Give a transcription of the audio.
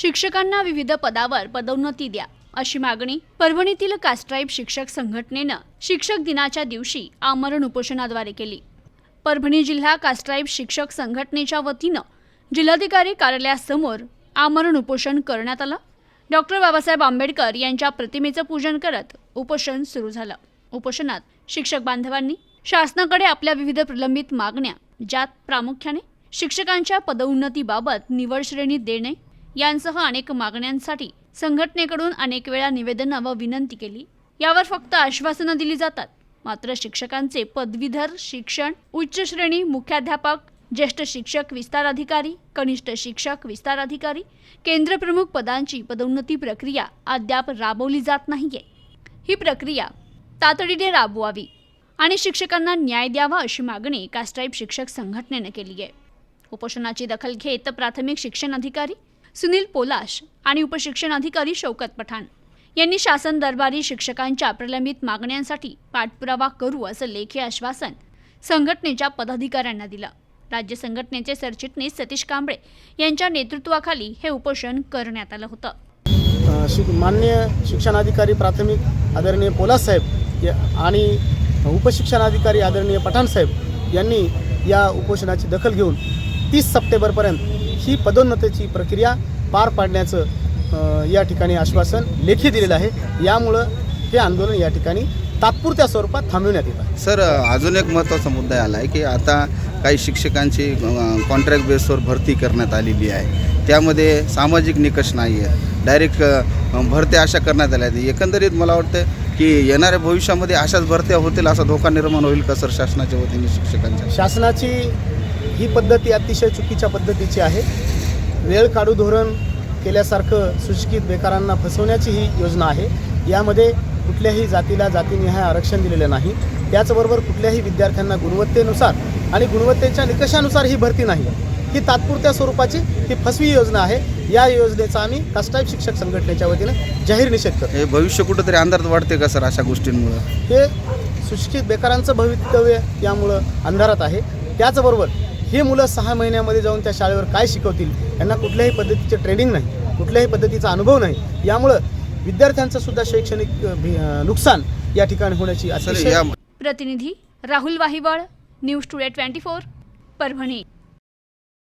शिक्षकांना विविध पदावर पदोन्नती द्या. अशी मागणी परभणीतील कास्ट्राईब शिक्षक संघटनेनं शिक्षक दिनाच्या दिवशी आमरण उपोषणाद्वारे केली. परभणी जिल्हा कास्ट्राईब शिक्षक संघटनेच्या वतीनं जिल्हाधिकारी कार्यालयासमोर आमरण उपोषण करण्यात आलं. डॉक्टर बाबासाहेब आंबेडकर यांच्या प्रतिमेचं पूजन करत उपोषण सुरू झालं. उपोषणात शिक्षक बांधवांनी शासनाकडे आपल्या विविध प्रलंबित मागण्या ज्यात प्रामुख्याने शिक्षकांच्या पदोन्नतीबाबत निवड श्रेणी देणे यांसह अनेक मागण्यांसाठी संघटनेकडून अनेक वेळा निवेदनं व विनंती केली. यावर फक्त आश्वासनं दिली जातात. मात्र शिक्षकांचे पदवीधर शिक्षण उच्च श्रेणी मुख्याध्यापक ज्येष्ठ शिक्षक विस्तार अधिकारी कनिष्ठ शिक्षक विस्तार अधिकारी केंद्रप्रमुख पदांची पदोन्नती प्रक्रिया अद्याप राबवली जात नाहीये. ही प्रक्रिया तातडीने राबवावी आणि शिक्षकांना न्याय द्यावा अशी मागणी कास्ट्राईब शिक्षक संघटनेनं केली आहे उपोषणाची दखल घेत प्राथमिक शिक्षण अधिकारी सुनील पोलाश आणि उपशिक्षण अधिकारी शौकत पठाण. यांनी शासन दरबारी शिक्षकांच्या प्रलंबित मागण्यांसाठी पाठपुरावा करू असं लेखी आश्वासन संघटनेच्या पदाधिकाऱ्यांना दिलं. राज्य संघटनेचे सरचिटणीस सतीश कांबळे यांच्या नेतृत्वाखाली हे उपोषण करण्यात आलं होतं. शिक मान्य शिक्षणाधिकारी प्राथमिक आदरणीय पोलास साहेब आणि उपशिक्षणाधिकारी आदरणीय पठाण साहेब यांनी या उपोषणाची दखल घेऊन तीस सप्टेंबरपर्यंत ही पदोन्नतीची प्रक्रिया पार पाडण्याचं या ठिकाणी आश्वासन लेखी दिलेलं आहे. यामुळं हे आंदोलन या ठिकाणी तात्पुरत्या स्वरूपात थांबविण्यात येत आहे. सर अजून एक महत्त्वाचा मुद्दा आला आहे की आता काही शिक्षकांची कॉन्ट्रॅक्ट बेसवर भरती करण्यात आलेली आहे. त्यामध्ये सामाजिक निकष नाही आहे डायरेक्ट भरत्या अशा करण्यात आल्या आहेत. एकंदरीत मला वाटतं की येणाऱ्या भविष्यामध्ये अशाच भरत्या होतील असा धोका निर्माण होईल का सर शासनाच्या वतीने शिक्षकांच्या? शासनाची ही पद्धती अतिशय चुकीच्या पद्धतीची आहे. वेळ काढू धोरण केल्यासारखं सुशिक्षित बेकारांना फसवण्याची ही योजना आहे. यामध्ये कुठल्याही जातीला जातीनिहाय आरक्षण दिलेलं नाही. त्याचबरोबर कुठल्याही विद्यार्थ्यांना गुणवत्तेनुसार आणि गुणवत्तेच्या निकषानुसार ही भरती नाही. ही तात्पुरत्या स्वरूपाची ही फसवी योजना आहे. या योजनेचा आम्ही कास्टाईप शिक्षक संघटनेच्या वतीनं जाहीर निषेध करतो. हे भविष्य कुठंतरी अंधारात वाढते का सर अशा गोष्टींमुळं? हे सुशिक्षित बेकारांचं भवितव्य यामुळं अंधारात आहे. त्याचबरोबर ही मुलं सहा महिन्यामध्ये जाऊन त्या शाळेवर काय शिकवतील? यांना कुठल्याही पद्धतीचे ट्रेनिंग नाही कुठल्याही पद्धतीचा अनुभव नाही. यामुळं विद्यार्थ्यांचं सुद्धा शैक्षणिक नुकसान या ठिकाणी होण्याची या प्रतिनिधी Rahul Wahiwal news today twenty four Parbhani.